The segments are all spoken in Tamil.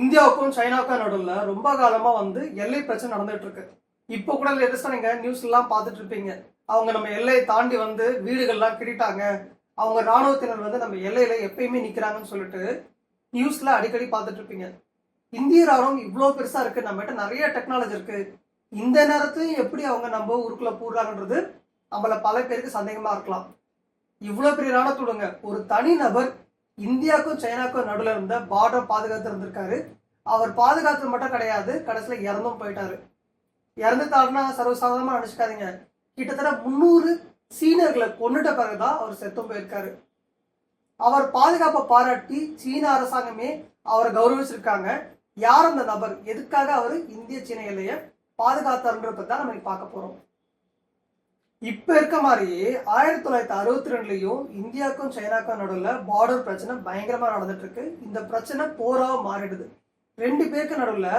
இந்தியாவுக்கும் சைனாவுக்கும் நடுவில் ரொம்ப காலமாக வந்து எல்லை பிரச்சனை நடந்துட்டு இருக்கு. இப்போ கூட லேட்டஸ்டாக நீங்கள் நியூஸ் எல்லாம் பார்த்துட்டு இருப்பீங்க. அவங்க நம்ம எல்லையை தாண்டி வந்து வீடுகள்லாம் கிடிட்டாங்க அவங்க ராணுவத்தினர் வந்து நம்ம எல்லையில எப்பயுமே நிற்கிறாங்கன்னு சொல்லிட்டு நியூஸில் அடிக்கடி பார்த்துட்டு இருப்பீங்க. இந்திய ராணுவம் இவ்வளோ பெருசாக இருக்கு. நம்மகிட்ட நிறைய டெக்னாலஜி இருக்கு. இந்த நேரத்தையும் எப்படி அவங்க நம்ம ஊருக்குள்ள போடுறாங்கன்றது நம்மள பல பேருக்கு சந்தேகமாக இருக்கலாம். இவ்வளோ பெரிய ராணுவத்துடுங்க ஒரு தனி நபர் இந்தியாவுக்கும் சைனாக்கும் நடுவில் இருந்த பார்டர் பாதுகாத்து இருந்திருக்காரு. அவர் பாதுகாத்து மட்டும் கிடையாது கடைசியில் இறந்தும் போயிட்டாரு. இறந்துட்டாருன்னா சர்வசாதாரணமாக நினச்சிக்காதீங்க. கிட்டத்தட்ட முந்நூறு சீனர்களை கொண்டுட்ட பிறகுதான் அவர் செத்தும் போயிருக்காரு. அவர் பாதுகாப்பை பாராட்டி சீன அரசாங்கமே அவரை கௌரவிச்சிருக்காங்க. யார் அந்த நபர்? எதுக்காக அவர் இந்திய சீன எல்லையை பாதுகாத்தாருன்றப்ப தான் நம்ம பார்க்க போகிறோம் இப்ப இருக்க மாதிரியே ஆயிரத்தி தொள்ளாயிரத்தி அறுபத்தி ரெண்டுலயும் இந்தியாவுக்கும் சைனாக்கும் நடுவில் பார்டர் பிரச்சனை பயங்கரமா நடந்துட்டு இருக்கு இந்த பிரச்சனை போராக மாறிடுது. ரெண்டு பேருக்கு நடுவில்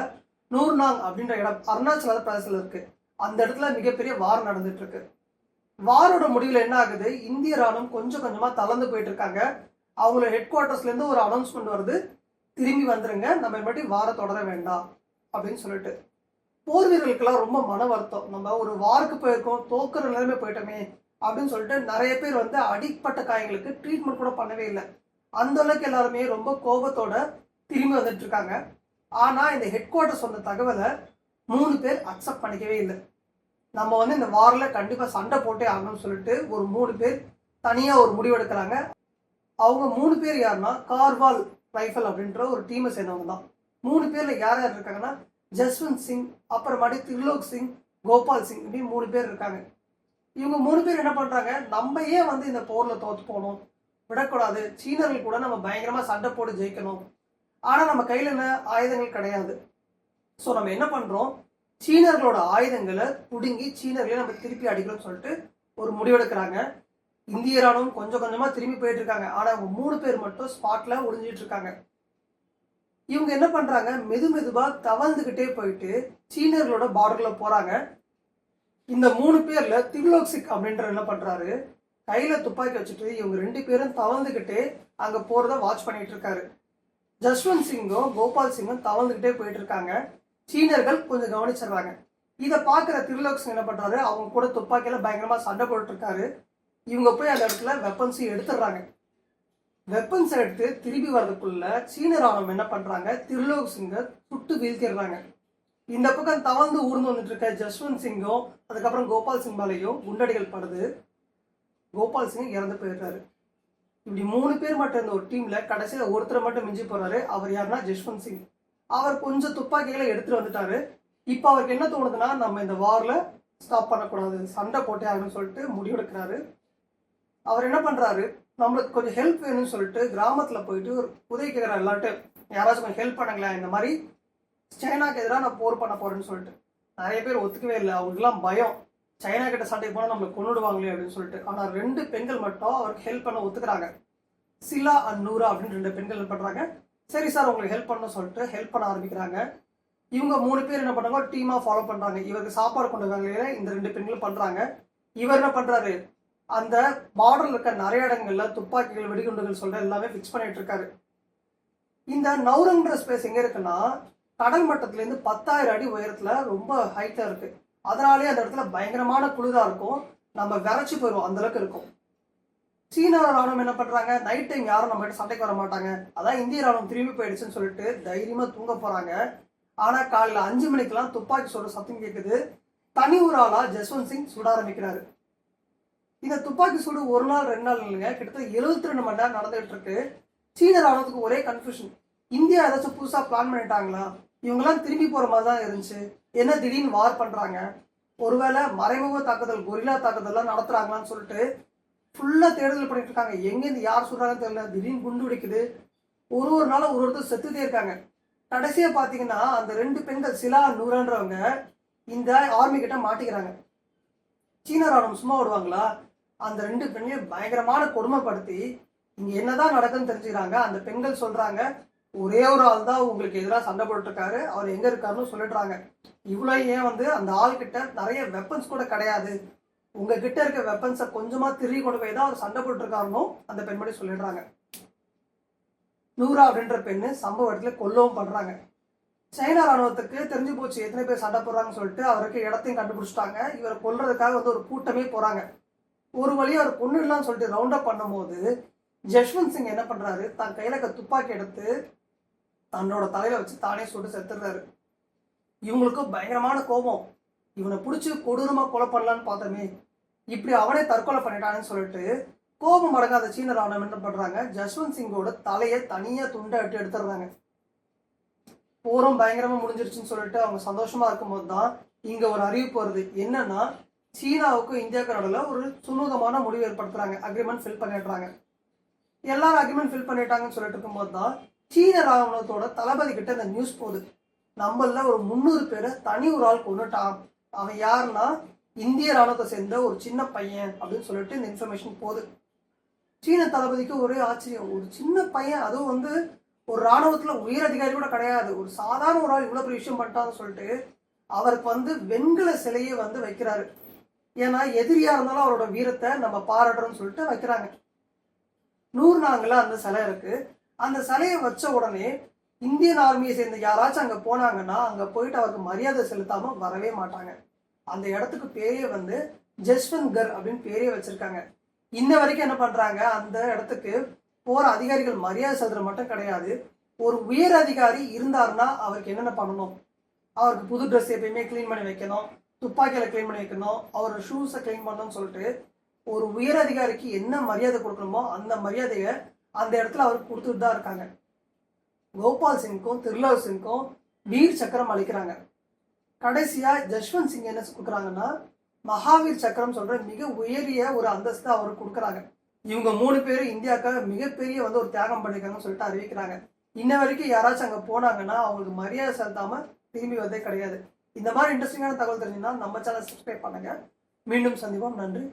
நூர்நாங் அப்படின்ற இடம் அருணாச்சல பிரதேசத்தில் இருக்கு. அந்த இடத்துல மிகப்பெரிய வார் நடந்துட்டு இருக்கு வாரோட முடிவில் என்ன ஆகுது? இந்திய ராணுவம் கொஞ்சம் கொஞ்சமா தளர்ந்து போயிட்டு இருக்காங்க அவங்களோட ஹெட் குவார்ட்டர்ஸ்ல இருந்து ஒரு அனௌன்ஸ்மெண்ட் வருது. திரும்பி வந்துருங்க. நம்ம மட்டும் வார தொடர வேண்டாம் அப்படின்னு சொல்லிட்டு. போர் வீரர்களுக்கெல்லாம் ரொம்ப மன வருத்தம். நம்ம ஒரு வாருக்கு போயிருக்கோம் தோக்குற நிலைமை போயிட்டோமே அப்படின்னு சொல்லிட்டு நிறைய பேர் வந்து அடிப்பட்ட காயங்களுக்கு ட்ரீட்மெண்ட் கூட பண்ணவே இல்லை. அந்த அளவுக்கு எல்லாருமே ரொம்ப கோபத்தோட திரும்பி வந்துட்டு இருக்காங்க. ஆனா இந்த ஹெட் குவார்ட்டர் சொன்ன தகவலை மூணு பேர் அக்செப்ட் பண்ணிக்கவே இல்லை. நம்ம வந்து இந்த வாரில் கண்டிப்பாக சண்டை போட்டே ஆகணும்னு சொல்லிட்டு ஒரு மூணு பேர் தனியாக ஒரு முடிவு எடுக்கிறாங்க அவங்க மூணு பேர் யாருன்னா கார்வால் ரைஃபல் அப்படின்ற ஒரு டீமை சேர்ந்தவங்க தான். மூணு பேரில் யார் யார் இருக்காங்கன்னா ஜஸ்வந்த் சிங் அப்புறமாடி திரிலோக் சிங் கோபால் சிங் இப்படி மூணு பேர் இருக்காங்க. இவங்க மூணு பேர் என்ன பண்ணுறாங்க நம்ம ஏன் வந்து இந்த போரில் தோற்று போகணும். விடக்கூடாது. சீனர்கள் கூட நம்ம பயங்கரமாக சண்டை போட்டு ஜெயிக்கணும். ஆனால் நம்ம கையில் என்ன? ஆயுதங்கள் கிடையாது. ஸோ நம்ம என்ன பண்ணுறோம் சீனர்களோட ஆயுதங்களை பிடுங்கி சீனர்களை நம்ம திருப்பி அடிக்கணும்னு சொல்லிட்டு ஒரு முடிவெடுக்கிறாங்க. இந்திய ராணுவம் கொஞ்சம் கொஞ்சமாக திரும்பி போயிட்டு இருக்காங்க. ஆனால் அவங்க மூணு பேர் மட்டும் ஸ்பாட்டில் ஒளிஞ்சிட்டு இருக்காங்க. இவங்க என்ன பண்ணுறாங்க மெது மெதுவாக தவழ்ந்துக்கிட்டே போயிட்டு சீனர்களோட பார்டரில் போகிறாங்க இந்த மூணு பேரில் திக்லோக்சிக் அப்படின்ற என்ன பண்ணுறாரு கையில் துப்பாக்கி வச்சுட்டு இவங்க ரெண்டு பேரும் தவழ்ந்துக்கிட்டே அங்கே போகிறத வாட்ச் பண்ணிட்டு இருக்காரு. ஜஸ்வந்த் சிங்கும் கோபால் சிங்கும் தவழ்ந்துக்கிட்டே போயிட்டு இருக்காங்க. சீனர்கள் கொஞ்சம் கவனிச்சிடுறாங்க இதை பார்க்குற திருலோக் சிங் என்ன பண்ணுறாரு அவங்க கூட துப்பாக்கியில் பயங்கரமாக சண்டை போட்டுருக்காரு இவங்க போய் அந்த இடத்துல வெப்பன்ஸையும் எடுத்துடுறாங்க. வெப்பன்ஸ் எடுத்து திரும்பி வர்றதுக்குள்ள சீன ராணுவம் என்ன பண்றாங்க? திருலோக் சிங்கை சுட்டு வீழ்த்திடுறாங்க. இந்த பக்கம் தவழ்ந்து ஊர்ந்து வந்துட்டு இருக்க ஜஸ்வந்த் சிங்கும் அதுக்கப்புறம் கோபால் சிங் மேலையும் குண்டடிகள் படுது. கோபால் சிங் இறந்து போயிடுறாரு. இப்படி மூணு பேர் மட்டும் இருந்த ஒரு டீம்ல கடைசியில ஒருத்தர் மட்டும் மிஞ்சி போறாரு. அவர் யாருன்னா? ஜஸ்வந்த் சிங். அவர் கொஞ்சம் துப்பாக்கிகளை எடுத்துட்டு வந்துட்டாரு. இப்போ அவருக்கு என்ன தோணுதுன்னா நம்ம இந்த வாரில் ஸ்டாப் பண்ணக்கூடாது. சண்டை போட்டே ஆகணும்னு சொல்லிட்டு முடிவெடுக்கிறாரு. அவர் என்ன பண்றாரு? நம்மளுக்கு கொஞ்சம் ஹெல்ப் வேணும்னு சொல்லிட்டு கிராமத்தில் போயிட்டு ஒரு உதவி கேட்குற எல்லாட்டும் யாராச்சும் கொஞ்சம் ஹெல்ப் பண்ணுங்களேன் இந்த மாதிரி சைனாக்கு எதிராக நான் போர் பண்ண போகிறேன்னு சொல்லிட்டு. நிறைய பேர் ஒத்துக்கவே இல்லை. அவங்களுக்குலாம் பயம். சைனா கிட்ட சண்டைக்கு போனால் நம்மளை கொண்டுடுவாங்களே அப்படின்னு சொல்லிட்டு. ஆனால் ரெண்டு பெண்கள் மட்டும் அவருக்கு ஹெல்ப் பண்ண ஒத்துக்கிறாங்க. சிலா அண்ட் நூரா அப்படின்னு ரெண்டு பெண்கள் பண்ணுறாங்க சரி சார் உங்களுக்கு ஹெல்ப் பண்ண சொல்லிட்டு ஹெல்ப் பண்ண ஆரம்பிக்கிறாங்க. இவங்க மூணு பேர் என்ன பண்ணுறாங்க டீமாக ஃபாலோ பண்ணுறாங்க இவருக்கு சாப்பாடு கொண்டு வராங்க இந்த ரெண்டு பெண்களும் பண்ணுறாங்க இவர் என்ன பண்ணுறாரு அந்த பார்டர்ல இருக்க நிறைய இடங்கள்ல துப்பாக்கிகள் வெடிகுண்டுகள் சொல்ற எல்லாமே ஃபிக்ஸ் பண்ணிட்டு இருக்காரு. இந்த நவுரங்கிற ஸ்பேஸ் எங்க இருக்குன்னா கடல் மட்டத்துல இருந்து பத்தாயிரம் அடி உயரத்துல ரொம்ப ஹைட்டா இருக்கு. அதனாலே அந்த இடத்துல பயங்கரமான குளிரா இருக்கும். நம்ம விரைச்சு போயிடுவோம் அந்த அளவுக்கு இருக்கும். சீன ராணுவம் என்ன பண்றாங்க? நைட் டைம் யாரும் நம்ம கிட்ட சண்டைக்கு வர மாட்டாங்க. அதான் இந்திய ராணுவம் திரும்பி போயிடுச்சுன்னு சொல்லிட்டு தைரியமா தூங்க போறாங்க. ஆனா காலையில அஞ்சு மணிக்கெல்லாம் துப்பாக்கி சொல்ற சத்தம் கேட்குது தனி ஒரு ஆளா ஜஸ்வந்த் சிங் சுட ஆரம்பிக்கிறாரு. இந்த துப்பாக்கி சூடு ஒரு நாள் ரெண்டு நாள் இல்லைங்க. கிட்டத்தட்ட எழுபத்தி ரெண்டு மணி நேரம் நடந்துகிட்டு இருக்கு சீன ராணுவத்துக்கு ஒரே கன்ஃபியூஷன் இந்தியா ஏதாச்சும் புதுசாக பிளான் பண்ணிட்டாங்களா? இவங்கெல்லாம் திரும்பி போகிற மாதிரி தான் இருந்துச்சு. என்ன திடீர்னு வார் பண்ணுறாங்க ஒருவேளை மறைமுக தாக்குதல் கொரில்லா தாக்குதல்லாம் நடத்துகிறாங்களான்னு சொல்லிட்டு ஃபுல்லாக தேடுதல் பண்ணிட்டு இருக்காங்க. எங்கேருந்து யார் சொல்கிறாங்கன்னு தெரியல. திடீர்னு குண்டு வெடிக்குது. ஒரு ஒரு நாளும் ஒரு ஒருத்தர் செத்துட்டே இருக்காங்க. கடைசியாக பார்த்தீங்கன்னா அந்த ரெண்டு பெண்கள் சிலா நூறான்றவங்க இந்த ஆர்மி கிட்ட மாட்டிக்கிறாங்க. சீன ராணுவம் சும்மா விடுவாங்களா அந்த ரெண்டு பெண்ணையும் பயங்கரமான கொடுமைப்படுத்தி இங்க என்னதான் நடக்குன்னு தெரிஞ்சுக்கிறாங்க. அந்த பெண்கள் சொல்றாங்க ஒரே ஒரு ஆள் தான் உங்களுக்கு எதிராக சண்டை போட்டுருக்காரு. அவர் எங்க இருக்காருன்னு சொல்லிடுறாங்க. இவ்வளோ ஏன் வந்து அந்த ஆள்கிட்ட நிறைய வெப்பன்ஸ் கூட கிடையாது. உங்ககிட்ட இருக்க வெப்பன்ஸை கொஞ்சமா திருடி கொண்டு போய் தான் அவர் சண்டை போட்டுருக்காருன்னு அந்த பெண்மணி சொல்லிடுறாங்க. நூறா அப்படின்ற பெண்ணு சம்பவ இடத்துல கொல்லவும் பண்றாங்க சைனா ராணுவத்துக்கு தெரிஞ்சு போச்சு எத்தனை பேர் சண்டை போடுறாங்கன்னு சொல்லிட்டு அவருக்கு இடத்தையும் கண்டுபிடிச்சிட்டாங்க. இவரை கொல்றதுக்காக வந்து ஒரு கூட்டமே போறாங்க. ஒரு வழியாக அவர் கொண்டுடலாம்னு சொல்லிட்டு ரவுண்டப் பண்ணும்போது ஜஷ்வந்த் சிங் என்ன பண்ணுறாரு தன் கையில் இருக்க துப்பாக்கி எடுத்து தன்னோட தலையில் வச்சு தானே சுட்டு செத்துடுறாரு. இவங்களுக்கும் பயங்கரமான கோபம். இவனை பிடிச்சி கொடூரமாக கொலை பண்ணலான்னு பார்த்தோமே. இப்படி அவனே தற்கொலை பண்ணிட்டான்னு சொல்லிட்டு கோபம் அடங்காத சீன ராணுவம் என்ன பண்ணுறாங்க ஜஸ்வந்த் சிங்கோட தலையை தனியாக துண்டை எட்டு எடுத்துடுறாங்க. போரும் பயங்கரமாக முடிஞ்சிருச்சுன்னு சொல்லிட்டு அவங்க சந்தோஷமாக இருக்கும்போது தான் இங்கே ஒரு அறிவிப்பு வருது. என்னன்னா சீனாவுக்கும் இந்தியாவுக்கும் நடுவில் ஒரு சுமூகமான முடிவு ஏற்படுத்துறாங்க. அக்ரிமெண்ட் ஃபில் பண்ணிடுறாங்க. எல்லாரும் அக்ரிமெண்ட் ஃபில் பண்ணிட்டாங்கன்னு சொல்லிட்டு இருக்கும்போது தான் சீன ராணுவத்தோட தளபதி கிட்ட இந்த நியூஸ் போகுது. நம்மள ஒரு முந்நூறு பேரை தனி ஒரு ஆள் கொண்டுட்டான் அவன் யாருன்னா இந்திய ராணுவத்தை சேர்ந்த ஒரு சின்ன பையன் அப்படின்னு சொல்லிட்டு இந்த இன்ஃபர்மேஷன் போகுது. சீன தளபதிக்கு ஒரே ஆச்சரியம். ஒரு சின்ன பையன் அதுவும் வந்து ஒரு ராணுவத்தில் உயர் அதிகாரி கூட கிடையாது. ஒரு சாதாரண ஒரு ஆள் இவ்வளோ பெரிய விஷயம் பண்ணிட்டான்னு சொல்லிட்டு அவருக்கு வந்து வெண்கல சிலையை வந்து வைக்கிறாரு. ஏன்னா எதிரியா இருந்தாலும் அவரோட வீரத்தை நம்ம பாராட்டுறோம்னு சொல்லிட்டு வைக்கிறாங்க. நூறு நாங்களாக அந்த சிலை இருக்கு. அந்த சிலையை வச்ச உடனே இந்தியன் ஆர்மியை சேர்ந்த யாராச்சும் அங்க போனாங்கன்னா அங்க போயிட்டு அவருக்கு மரியாதை செலுத்தாம வரவே மாட்டாங்க. அந்த இடத்துக்கு பேரே வந்து ஜஸ்வந்த் கர் அப்படின்னு பேரே வச்சிருக்காங்க. இன்ன வரைக்கும் என்ன பண்றாங்க? அந்த இடத்துக்கு போற அதிகாரிகள் மரியாதை செலுத்துறது மட்டும் கிடையாது. ஒரு உயர் அதிகாரி இருந்தாருன்னா அவருக்கு என்னென்ன பண்ணணும்? அவருக்கு புது ட்ரெஸ் எப்பயுமே க்ளீன் பண்ணி வைக்கணும். துப்பாக்கியில் க்ளீன் பண்ணி வைக்கணும் அவரோட ஷூஸை க்ளீன் பண்ணணும்னு சொல்லிட்டு ஒரு உயர் அதிகாரிக்கு என்ன மரியாதை கொடுக்கணுமோ அந்த மரியாதையை அந்த இடத்துல அவருக்கு கொடுத்துட்டு தான் இருக்காங்க. கோபால் சிங்க்கும் திருலவ் சிங்க்கும் வீர் சக்கரம் அளிக்கிறாங்க. கடைசியாக ஜஷ்வந்த் சிங் என்ன கொடுக்குறாங்கன்னா மகாவீர் சக்கரம் சொல்கிற மிக உயரிய ஒரு அந்தஸ்து அவருக்கு கொடுக்குறாங்க. இவங்க மூணு பேரும் இந்தியாவுக்காக மிகப்பெரிய வந்து ஒரு தியாகம் பண்ணியிருக்காங்கன்னு சொல்லிட்டு அறிவிக்கிறாங்க. இன்ன வரைக்கும் யாராச்சும் அங்கே போனாங்கன்னா அவங்களுக்கு மரியாதை செலுத்தாமல் திரும்பி வந்தே கிடையாது. இந்த மாதிரி இன்ட்ரெஸ்டிங்கான தகவல் தெரிஞ்சுன்னா நம்ம சேனல் சப்ஸ்கிரைப் பண்ணுங்க. மீண்டும் சந்திப்போம். நன்றி.